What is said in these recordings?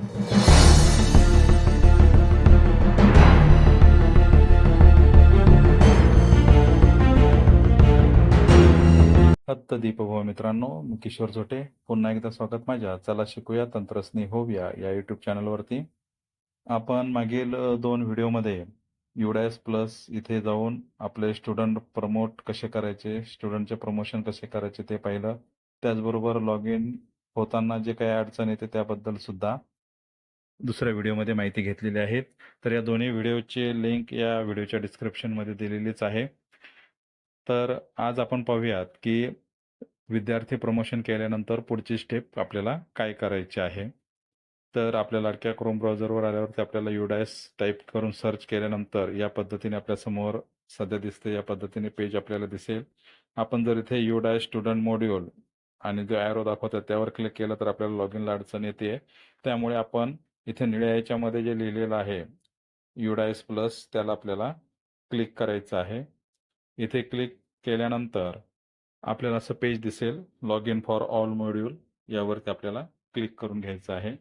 हत्त दीपभव मित्रांनो मी किशोर झोटे पुन्हा एकदा स्वागत माझ्या. चला शिकूया तंत्रस्नी होऊया या युट्यूब चॅनलवरती आपण मागील दोन व्हिडिओमध्ये युडायस प्लस इथे जाऊन आपले स्टुडंट प्रमोट कसे करायचे स्टुडंटचे प्रमोशन कसे करायचे ते पाहिलं. त्याचबरोबर लॉग इन होताना जे काही अडचण येते त्याबद्दल सुद्धा दुसऱ्या व्हिडिओमध्ये माहिती घेतलेली आहे तर या दोन्ही व्हिडिओचे लिंक या व्हिडिओच्या डिस्क्रिप्शनमध्ये दिलेलीच आहे. तर आज आपण पाहूयात की विद्यार्थी प्रमोशन केल्यानंतर पुढची स्टेप आपल्याला काय करायची आहे. तर आपल्या लाडक्या क्रोम ब्राउझरवर आल्यावरती आपल्याला युडायस टाईप करून सर्च केल्यानंतर या पद्धतीने आपल्यासमोर सध्या दिसते या पद्धतीने पेज आपल्याला दिसेल. आपण जर इथे युडायस स्टुडंट मॉड्यूल आणि जो ॲरो दाखवतात त्यावर क्लिक केलं तर आपल्याला लॉग इनला अडचण येते. त्यामुळे आपण इथे निळ्या याच्यामध्ये जे लिहिलेलं आहे युडायस प्लस त्याला आपल्याला क्लिक करायचं आहे. इथे क्लिक केल्यानंतर आपल्याला असं पेज दिसेल log in for all module यावरती आपल्याला क्लिक करून घ्यायचं आहे.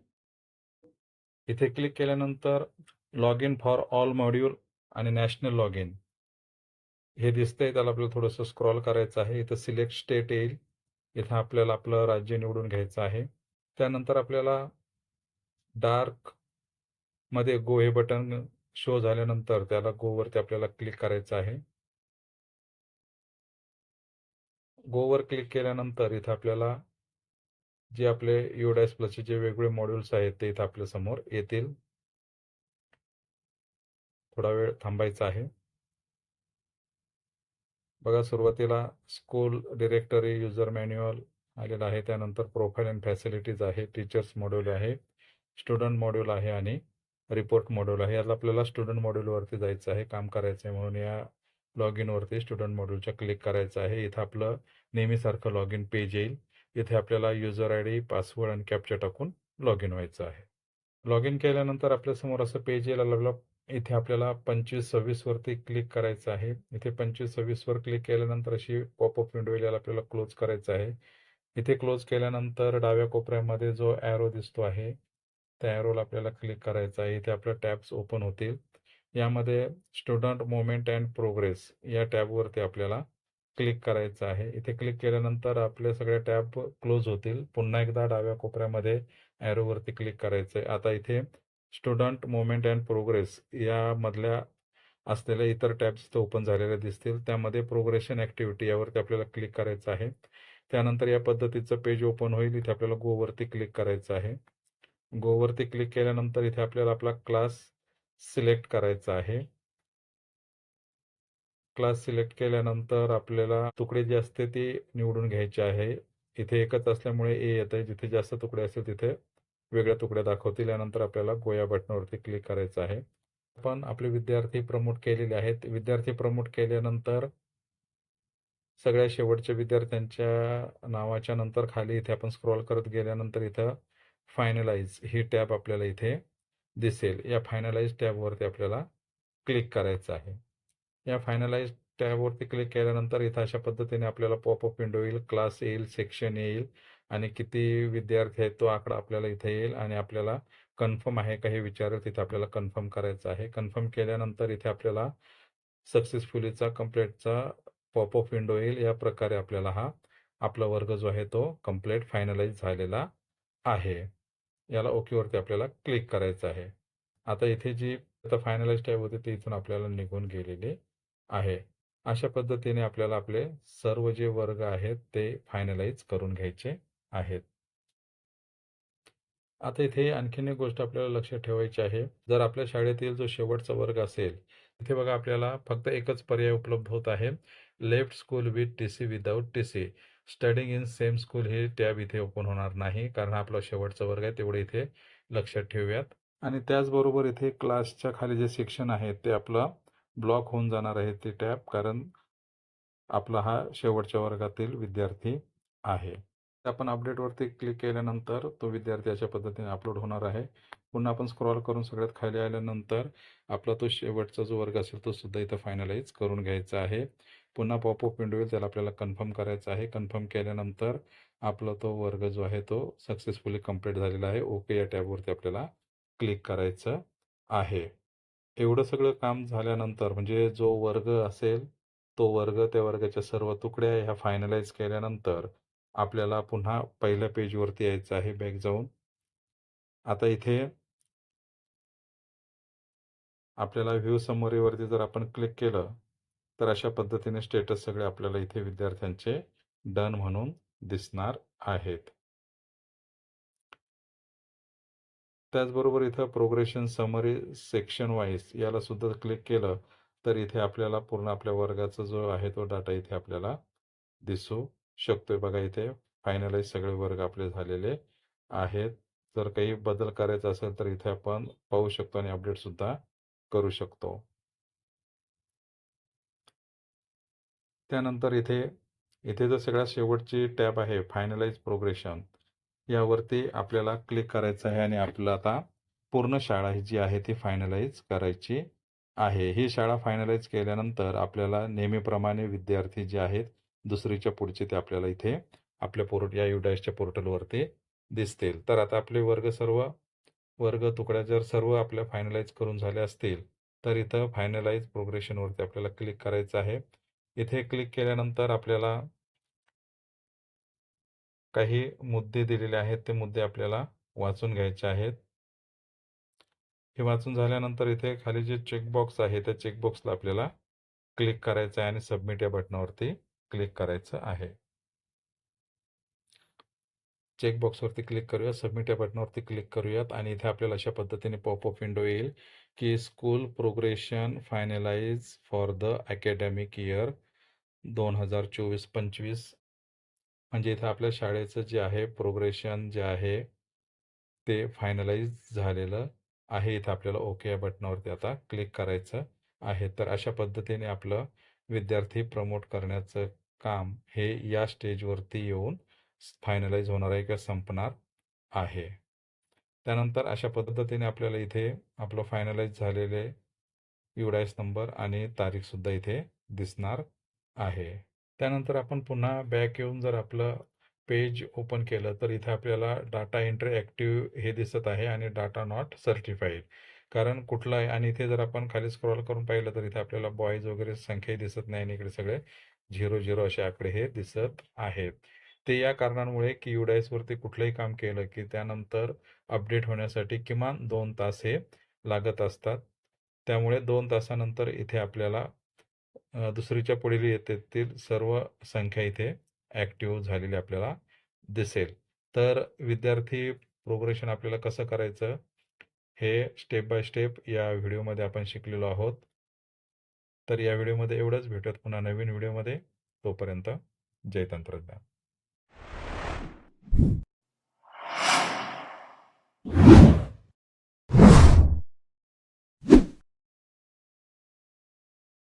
इथे क्लिक केल्यानंतर log in for all module आणि नॅशनल लॉग इन हे दिसतंय त्याला आपल्याला थोडंसं स्क्रॉल करायचं आहे. इथं सिलेक्ट स्टेट येईल. इथं आपल्याला आपलं राज्य निवडून घ्यायचं आहे. त्यानंतर आपल्याला डार्कमध्ये गो हे बटन शो झाल्यानंतर त्याला गो वरती आपल्याला क्लिक करायचं आहे. गोवर क्लिक केल्यानंतर इथं आपल्याला जे आपले युडायस प्लसचे जे वेगवेगळे मॉड्यूल्स आहेत ते इथं आपल्यासमोर येतील. थोडा वेळ थांबायचा आहे. बघा सुरुवातीला स्कूल डिरेक्टरी युजर मॅन्युअल आलेला आहे. त्यानंतर प्रोफाईल अँड फॅसिलिटीज आहे. टीचर्स मॉड्यूल आहे. स्टुडंट मॉड्यूल आहे आणि रिपोर्ट मॉड्यूल आहे. याला आपल्याला स्टुडंट मॉड्यूलवरती जायचं आहे काम करायचं आहे म्हणून या लॉग इनवरती स्टुडंट मॉड्यूलच्या क्लिक करायचं आहे. इथं आपलं नेहमीसारखं लॉग इन पेज येईल. इथे आपल्याला युजर आय डी पासवर्ड आणि कॅप्चर टाकून लॉग इन व्हायचं आहे. लॉग इन केल्यानंतर आपल्यासमोर असं पेज येईल. आपल्याला इथे आपल्याला पंचवीस सव्वीसवरती क्लिक करायचं आहे. इथे पंचवीस सव्वीसवर क्लिक केल्यानंतर अशी पॉपअप विंडो येईल. याला आपल्याला क्लोज करायचं आहे. इथे क्लोज केल्यानंतर डाव्या कोपऱ्यामध्ये जो ॲरो दिसतो आहे त्या ॲरोला आपल्याला क्लिक करायचं आहे. इथे आपल्या टॅब्स ओपन होतील. यामध्ये स्टुडंट मोमेंट अँड प्रोग्रेस या टॅबवरती आपल्याला क्लिक करायचं आहे. इथे क्लिक केल्यानंतर आपले सगळे टॅब क्लोज होतील. पुन्हा एकदा डाव्या कोपऱ्यामध्ये ॲरोवरती क्लिक करायचं आहे. आता इथे स्टुडंट मोमेंट अँड प्रोग्रेस यामधल्या असलेल्या इतर टॅब्स इथं ओपन झालेल्या दिसतील. त्यामध्ये प्रोग्रेशन ॲक्टिव्हिटी यावरती आपल्याला क्लिक करायचं आहे. त्यानंतर या पद्धतीचं पेज ओपन होईल. इथे आपल्याला गोवरती क्लिक करायचं आहे. गोवरती क्लिक केल्यानंतर इथे आपल्याला आपला क्लास सिलेक्ट करायचा आहे. क्लास सिलेक्ट केल्यानंतर आपल्याला तुकडे जे असते ते निवडून घ्यायचे आहे. इथे एकच असल्यामुळे ए येत आहे. जिथे जास्त तुकडे असतील तिथे वेगळ्या तुकड्या दाखवतील. यानंतर आपल्याला गोया बटनावरती क्लिक करायचं आहे. आपण आपले विद्यार्थी प्रमोट केलेले आहेत. विद्यार्थी प्रमोट केल्यानंतर सगळ्या शेवटच्या विद्यार्थ्यांच्या नावाच्या नंतर खाली इथे आपण स्क्रॉल करत गेल्यानंतर इथं फायनलाइज ही टॅब आपल्याला इथे दिसेल. या फायनलाइज टॅबवरती आपल्याला क्लिक करायचं आहे. या फायनलाइज टॅबवरती क्लिक केल्यानंतर इथं अशा पद्धतीने आपल्याला पॉपअप विंडो येईल क्लास येईल सेक्शन येईल आणि किती विद्यार्थी आहेत तो आकडा आपल्याला इथे येईल आणि आपल्याला कन्फर्म आहे का हे विचारेल तिथे आपल्याला कन्फर्म करायचं आहे. कन्फर्म केल्यानंतर इथे आपल्याला सक्सेसफुलीचा कम्प्लेटचा पॉपअप विंडो येईल. या प्रकारे आपल्याला हा आपला वर्ग जो आहे तो कंप्लीट फायनलाइज झालेला आहे. याला ओकेवरती आपल्याला क्लिक करायचं आहे. आता इथे जी आता फायनलाइज टॅब होती ती इथून आपल्याला निघून गेलेली आहे. अशा पद्धतीने आपल्याला आपले सर्व जे वर्ग आहेत ते फायनलाइज करून घ्यायचे आहेत. आता इथे आणखीन एक गोष्ट आपल्याला लक्षात ठेवायची आहे. जर आपल्या शाळेतील जो शेवटचा वर्ग असेल तिथे बघा आपल्याला फक्त एकच पर्याय उपलब्ध होत आहे. Left school with T C without T C studying in same school हे टॅब इथे ओपन होणार नाही. कारण आपला शेवटचा वर्ग आहे तेवढे इथे लक्षात ठेवूयात. आणि त्याचबरोबर इथे क्लासच्या खाली जे सेक्शन आहे ते आपलं ब्लॉक होऊन जाणार आहे ते टॅब. कारण आपला हा शेवटच्या वर्गातील विद्यार्थी आहे. आपण अपडेटवरती क्लिक केल्यानंतर तो विद्यार्थी अशा पद्धतीने अपलोड होणार आहे. पुन्हा आपण स्क्रॉल करून सगळ्यात खाली आल्यानंतर आपला तो शेवटचा जो वर्ग असेल तो सुद्धा इथं फायनलाइज करून घ्यायचा आहे. पुन्हा पॉपअप विंडो येईल त्याला आपल्याला कन्फर्म करायचं आहे. कन्फर्म केल्यानंतर आपला तो वर्ग जो आहे तो सक्सेसफुली कंप्लीट झालेला आहे. ओके या टॅबवरती आपल्याला क्लिक करायचं आहे. एवढं सगळं काम झाल्यानंतर म्हणजे जो वर्ग असेल तो वर्ग त्या वर्गाच्या सर्व तुकड्या ह्या फायनलाइज केल्यानंतर आपल्याला पुन्हा पहिल्या पेजवरती यायचं आहे बॅक जाऊन. आता इथे आपल्याला व्ह्यू समरीवरती जर आपण क्लिक केलं तर अशा पद्धतीने स्टेटस सगळे आपल्याला इथे विद्यार्थ्यांचे डन म्हणून दिसणार आहेत. त्याचबरोबर इथं प्रोग्रेशन समरी सेक्शन वाईज याला सुद्धा क्लिक केलं तर इथे आपल्याला पूर्ण आपल्या वर्गाचा जो आहे तो डाटा इथे आपल्याला दिसू शकतोय. बघा इथे फायनलाइज सगळे वर्ग आपले झालेले आहेत. जर काही बदल करायचा असेल तर इथे आपण पाहू शकतो आणि अपडेट सुद्धा करू शकतो. त्यानंतर इथे इथे जर सगळ्यात शेवटची टॅब आहे फायनलाइज प्रोग्रेशन यावरती आपल्याला क्लिक करायचं आहे आणि आपलं आता पूर्ण शाळा ही जी आहे ती फायनलाइज करायची आहे. ही शाळा फायनलाइज केल्यानंतर आपल्याला नेहमीप्रमाणे विद्यार्थी जे आहेत दुसरीच्या पुढचे ते आपल्याला इथे आपल्या पोर्ट या युडायसच्या पोर्टलवरती दिसतील. तर आता आपले वर्ग सर्व वर्ग तुकड्या जर सर्व आपल्या फायनलाइज करून झाल्या असतील तर इथं फायनलाइज प्रोग्रेशनवरती आपल्याला क्लिक करायचं आहे. इथे क्लिक केल्यानंतर आपल्याला काही मुद्दे दिलेले आहेत. ते मुद्दे आपल्याला वाचून घ्यायचे आहेत. हे वाचून झाल्यानंतर इथे खाली जे चेकबॉक्स आहे त्या चेकबॉक्सला आपल्याला क्लिक करायचं आहे आणि सबमिट या बटनावरती क्लिक करायचं आहे. चेकबॉक्सवरती क्लिक करूया सबमिट या बटनावरती क्लिक करूयात आणि इथे आपल्याला अशा पद्धतीने पॉपअप विंडो येईल की school progression finalise for the academic year दोन हजार चोवीस पंचवीस. म्हणजे इथं आपल्या शाळेचं जे आहे प्रोग्रेशन जे आहे ते फायनलाइज झालेलं आहे. इथं आपल्याला ओके या बटनावरती आता क्लिक करायचं आहे. तर अशा पद्धतीने आपलं विद्यार्थी प्रमोट करण्याचं काम हे या स्टेजवरती येऊन फायनलाइज होणार आहे किंवा संपणार आहे. त्यानंतर अशा पद्धतीने आपल्याला इथे आपलं फायनलाइज झालेले युडायस नंबर आणि तारीखसुद्धा इथे दिसणार आहे. त्यानंतर आपण पुन्हा बॅक येऊन जर आपलं पेज ओपन केलं तर इथे आपल्याला डाटा एंट्री ॲक्टिव्ह हे दिसत आहे आणि डाटा नॉट सर्टिफाईड. कारण कुठला आहे आणि इथे जर आपण खाली स्क्रॉल करून पाहिलं तर इथे आपल्याला बॉईज वगैरे संख्याही दिसत नाही आणि इकडे सगळे झिरो झिरो असे आकडे हे दिसत आहेत. ते या कारणांमुळे की युडाईसवरती कुठलंही काम केलं की त्यानंतर अपडेट होण्यासाठी किमान दोन तास हे लागत असतात. त्यामुळे दोन तासानंतर इथे आपल्याला दुसरीच्या पुढील येतेतील सर्व संख्या इथे ॲक्टिव्ह झालेली आपल्याला दिसेल. तर विद्यार्थी प्रोग्रेशन आपल्याला कसं करायचं? हे स्टेप बाय स्टेप या व्हिडिओमध्ये आपण शिकलेलो आहोत. तर या व्हिडिओमध्ये एवढंच. भेटत पुन्हा नवीन व्हिडिओमध्ये. तोपर्यंत जय तंत्रज्ञान.